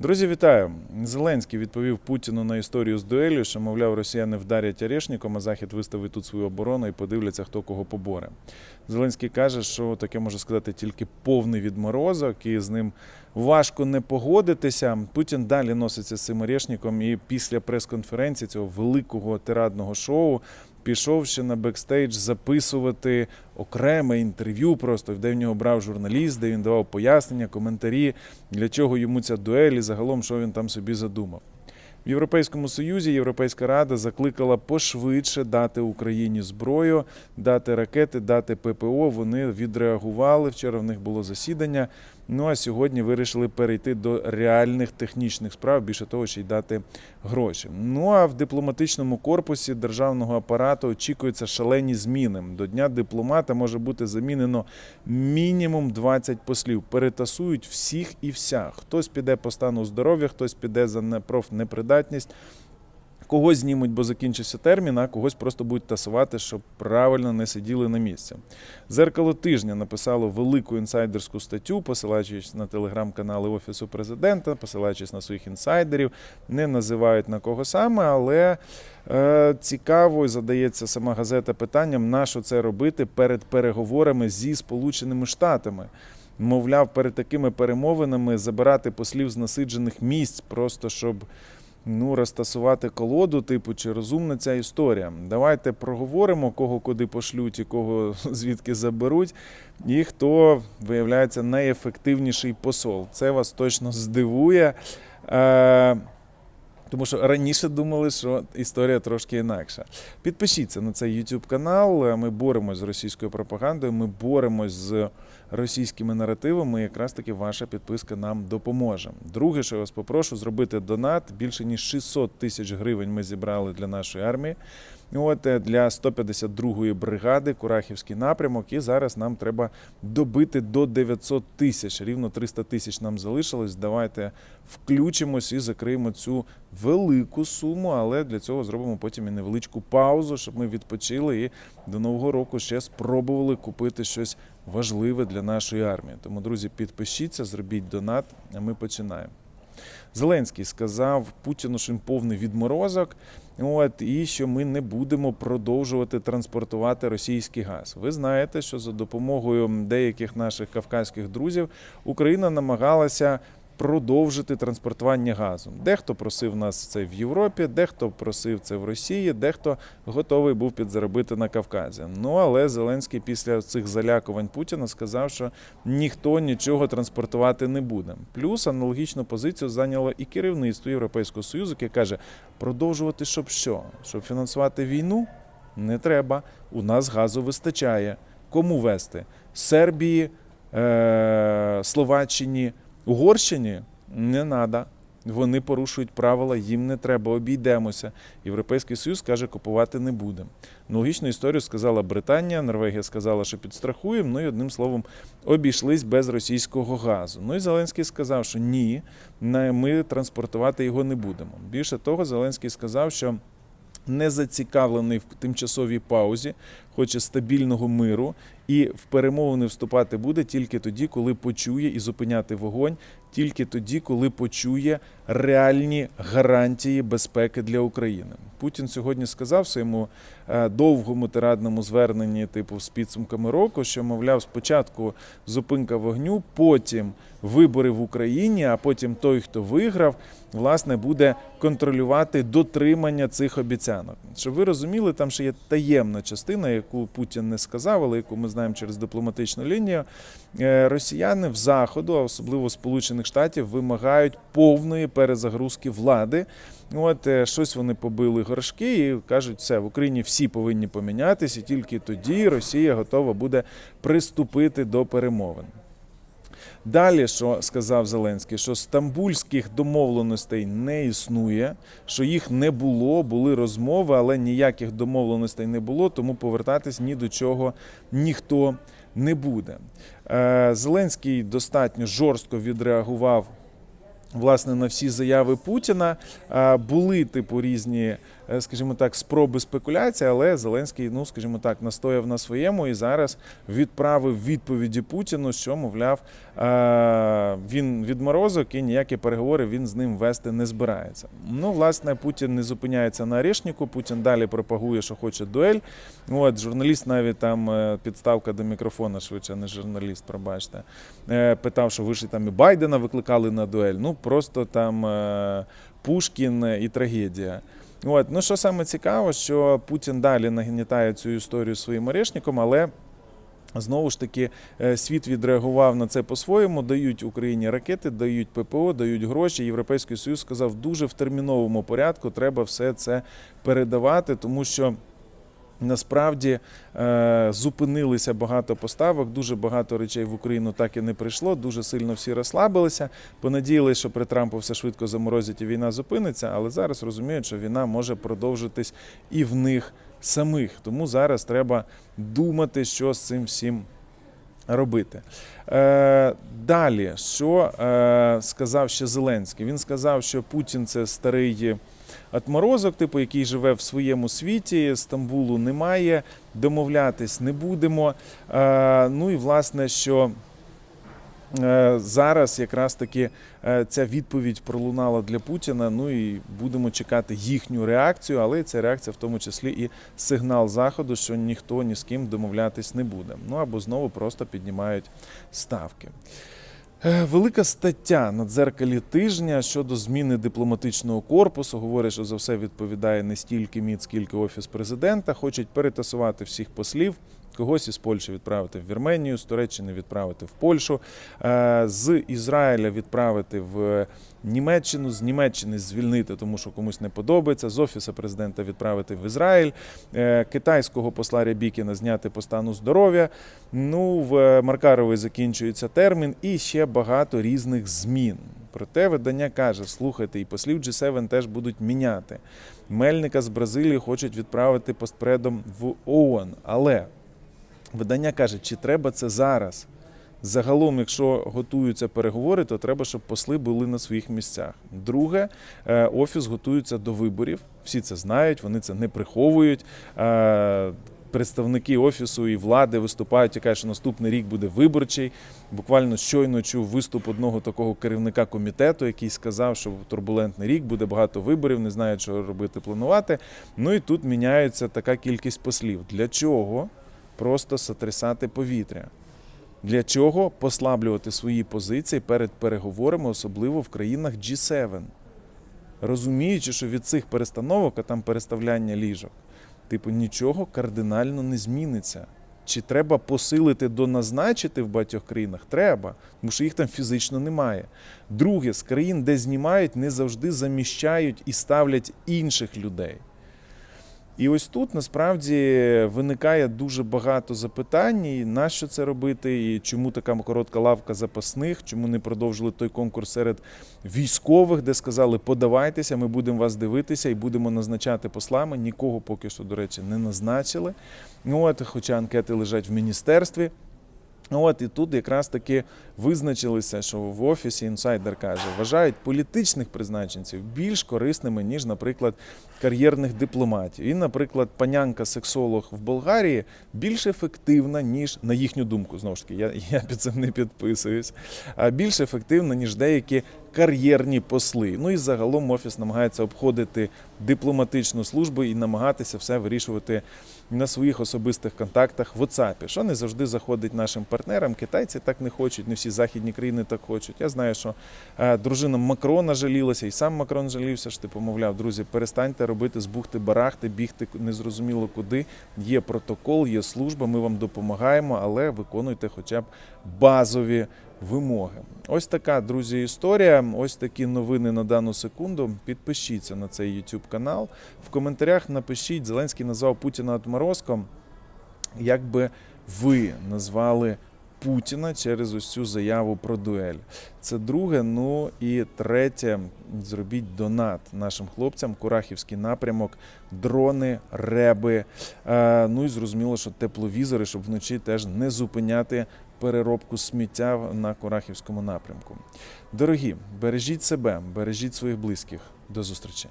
Друзі, вітаю! Зеленський відповів Путіну на історію з дуелью, що, мовляв, росіяни вдарять орешником, а Захід виставить тут свою оборону і подивляться, хто кого поборе. Зеленський каже, що таке може сказати тільки повний відморозок, і з ним важко не погодитися. Путін далі носиться з цим орешником, і після прес-конференції цього великого тирадного шоу пішов ще на бекстейдж записувати окреме інтерв'ю, просто де в нього брав журналіст, де він давав пояснення, коментарі, для чого йому ця дуель і загалом, що він там собі задумав. В Європейському Союзі Європейська Рада закликала пошвидше дати Україні зброю, дати ракети, дати ППО. Вони відреагували. Вчора в них було засідання. Ну а сьогодні вирішили перейти до реальних технічних справ, більше того, ще й дати гроші. Ну а в дипломатичному корпусі державного апарату очікуються шалені зміни. До дня дипломата може бути замінено мінімум 20 послів. Перетасують всіх і вся. Хтось піде по стану здоров'я, хтось піде за не- профнепридатність. Когось знімуть, бо закінчився термін, а когось просто будуть тасувати, щоб правильно не сиділи на місці. Зеркало тижня написало велику інсайдерську статтю, посилаючись на телеграм-канали Офісу президента, посилаючись на своїх інсайдерів, не називають на кого саме, але е, цікаво і задається сама газета питанням, на що це робити перед переговорами зі Сполученими Штатами. Мовляв, перед такими перемовинами забирати послів з насиджених місць, просто щоб ну, розтасувати колоду, типу, чи розумна ця історія. Давайте проговоримо, кого куди пошлють і кого звідки заберуть, і хто виявляється найефективніший посол. Це вас точно здивує. Е, тому що раніше думали, що історія трошки інакша. Підпишіться на цей YouTube канал. Ми боремось з російською пропагандою, ми боремось з російськими наративами. Якраз таки ваша підписка нам допоможе. Друге, що я вас попрошу, зробити донат. Більше ніж 600 тисяч гривень ми зібрали для нашої армії. От е, для 152-ї бригади Курахівський напрямок. І зараз нам треба добити до 900 тисяч. Рівно 300 тисяч нам залишилось. Давайте включимось і закриємо цю велику суму, але для цього зробимо потім і невеличку паузу, щоб ми відпочили і до нового року ще спробували купити щось важливе для нашої армії. Тому, друзі, підпишіться, зробіть донат, а ми починаємо. Зеленський сказав Путіну, що він повний відморозок. От і що ми не будемо продовжувати транспортувати російський газ. Ви знаєте, що за допомогою деяких наших кавказьких друзів Україна намагалася продовжити транспортування газу. Дехто просив нас це в Європі, дехто просив це в Росії, дехто готовий був підзаробити на Кавказі. Ну але Зеленський після цих залякувань Путіна сказав, що ніхто нічого транспортувати не буде. Плюс аналогічну позицію зайняло і керівництво Європейського Союзу, яке каже, продовжувати щоб що? Щоб фінансувати війну? Не треба. У нас газу вистачає. Кому вести? Сербії, е- Словаччині, Угорщині? Не треба. Вони порушують правила, їм не треба, обійдемося. Європейський Союз каже, купувати не будемо. Аналогічну історію сказала Британія, Норвегія сказала, що підстрахуємо. Ну і одним словом обійшлись без російського газу. Ну і Зеленський сказав, що ні, ми транспортувати його не будемо. Більше того, Зеленський сказав, що не зацікавлений в тимчасовій паузі, хоче стабільного миру, і в перемовини вступати буде тільки тоді, коли почує і зупиняти вогонь, тільки тоді, коли почує реальні гарантії безпеки для України. Путін сьогодні сказав своєму е, довгому тирадному зверненні, типу з підсумками року, що мовляв, спочатку зупинка вогню, потім вибори в Україні, а потім той, хто виграв, власне, буде контролювати дотримання цих обіцянок. Щоб ви розуміли, там ще є таємна частина, яку Путін не сказав, але яку ми знаємо через дипломатичну лінію. Е, Росіяни в заходу, а особливо Сполучених Штатів, вимагають повної перезагрузки влади. От е, щось вони побили горшки і кажуть, все в Україні всі повинні помінятися, і тільки тоді Росія готова буде приступити до перемовин. Далі, що сказав Зеленський, що стамбульських домовленостей не існує, що їх не було, були розмови, але ніяких домовленостей не було, тому повертатись ні до чого ніхто не буде. Е, Зеленський достатньо жорстко відреагував власне на всі заяви Путіна. Е, Були типу різні скажімо так, спроби спекуляції, але Зеленський, ну скажімо так, настояв на своєму і зараз відправив відповіді Путіну, що мовляв е, він відморозок і ніякі переговори він з ним вести не збирається. Ну, власне, Путін не зупиняється на Орешнику, Путін далі пропагує, що хоче дуель. От журналіст навіть там е, підставка до мікрофона, швидше, не журналіст, пробачте. е, Питав, що ви ж там і Байдена викликали на дуель. Ну просто там е, Пушкін і трагедія. От, ну що саме цікаво, що Путін далі нагнітає цю історію своїм орешником, але знову ж таки е, світ відреагував на це по-своєму. Дають Україні ракети, дають ППО, дають гроші. Європейський Союз сказав, дуже в терміновому порядку треба все це передавати, тому що. Насправді е, зупинилися багато поставок, дуже багато речей в Україну так і не прийшло. Дуже сильно всі розслабилися. Понадіялися, що при Трампу все швидко заморозять і війна зупиниться, але зараз розуміють, що війна може продовжитись і в них самих. Тому зараз треба думати, що з цим всім робити. Е, далі, що е, сказав ще Зеленський? Він сказав, що Путін це старий отморозок, типу, який живе в своєму світі. Стамбулу немає, домовлятись не будемо. Е, ну і власне, що. Е, Зараз якраз таки е, ця відповідь пролунала для Путіна. Ну і будемо чекати їхню реакцію, але ця реакція в тому числі і сигнал заходу, що ніхто ні з ким домовлятись не буде. Ну або знову просто піднімають ставки. Е, Велика стаття на дзеркалі тижня щодо зміни дипломатичного корпусу. Говорить, що за все відповідає не стільки МІД, скільки офіс президента. Хочуть перетасувати всіх послів. Когось із Польщі відправити в Вірменію, з Туреччини відправити в Польщу, е, з Ізраїля відправити в Німеччину, з Німеччини звільнити, тому що комусь не подобається. З офісу президента відправити в Ізраїль, е, китайського посла Рябікіна зняти по стану здоров'я. Ну в Маркарової закінчується термін, і ще багато різних змін. Проте видання каже: слухайте, і послів G7 теж будуть міняти. Мельника з Бразилії хочуть відправити постпредом в ООН. Але видання каже, чи треба це зараз? Загалом, якщо готуються переговори, то треба, щоб посли були на своїх місцях. Друге, е, офіс готується до виборів. Всі це знають, вони це не приховують. Е, Представники офісу і влади виступають і кажуть, що наступний рік буде виборчий. Буквально щойно чув виступ одного такого керівника комітету, який сказав, що турбулентний рік буде багато виборів, не знають, що робити, планувати. Ну і тут міняється така кількість послів. Для чого просто сотрясати повітря? Для чого послаблювати свої позиції перед переговорами, особливо в країнах G7? Розуміючи, що від цих перестановок, а там переставляння ліжок, типу нічого кардинально не зміниться. Чи треба посилити доназначити в багатьох країнах? Треба, тому що їх там фізично немає. Друге, з країн, де знімають, не завжди заміщають і ставлять інших людей. І ось тут насправді виникає дуже багато запитань, і на що це робити, і чому така коротка лавка запасних, чому не продовжили той конкурс серед військових, де сказали, подавайтеся, ми будемо вас дивитися і будемо назначати послами. Нікого поки що, до речі, не назначили. Ну, От, хоча анкети лежать в міністерстві. От і тут якраз таки визначилися, що в офісі інсайдер каже, вважають політичних призначенців більш корисними, ніж, наприклад, кар'єрних дипломатів. І, наприклад, панянка-сексолог в Болгарії більш ефективна, ніж на їхню думку. Знову ж таки, я, я під цим не підписуюсь, а більш ефективна, ніж деякі кар'єрні посли. Ну і загалом офіс намагається обходити дипломатичну службу і намагатися все вирішувати на своїх особистих контактах в WhatsApp, що не завжди заходить нашим партнерам. Китайці так не хочуть, не всі західні країни так хочуть. Я знаю, що е, дружина Макрона жалілася, і сам Макрон жалівся, що типу, мовляв, друзі, перестаньте робити з бухти-барахти, бігти незрозуміло куди. Є протокол, є служба, ми вам допомагаємо, але виконуйте хоча б базові вимоги. Ось така, друзі, історія. Ось такі новини на дану секунду. Підпишіться на цей YouTube канал. В коментарях напишіть, Зеленський назвав Путіна отморозком. Як би ви назвали Путіна через ось цю заяву про дуель? Це друге. Ну і третє. Зробіть донат нашим хлопцям, Курахівський напрямок, дрони, реби. Е, ну і зрозуміло, що тепловізори, щоб вночі теж не зупиняти переробку сміття на Курахівському напрямку. Дорогі, бережіть себе, бережіть своїх близьких. До зустрічі.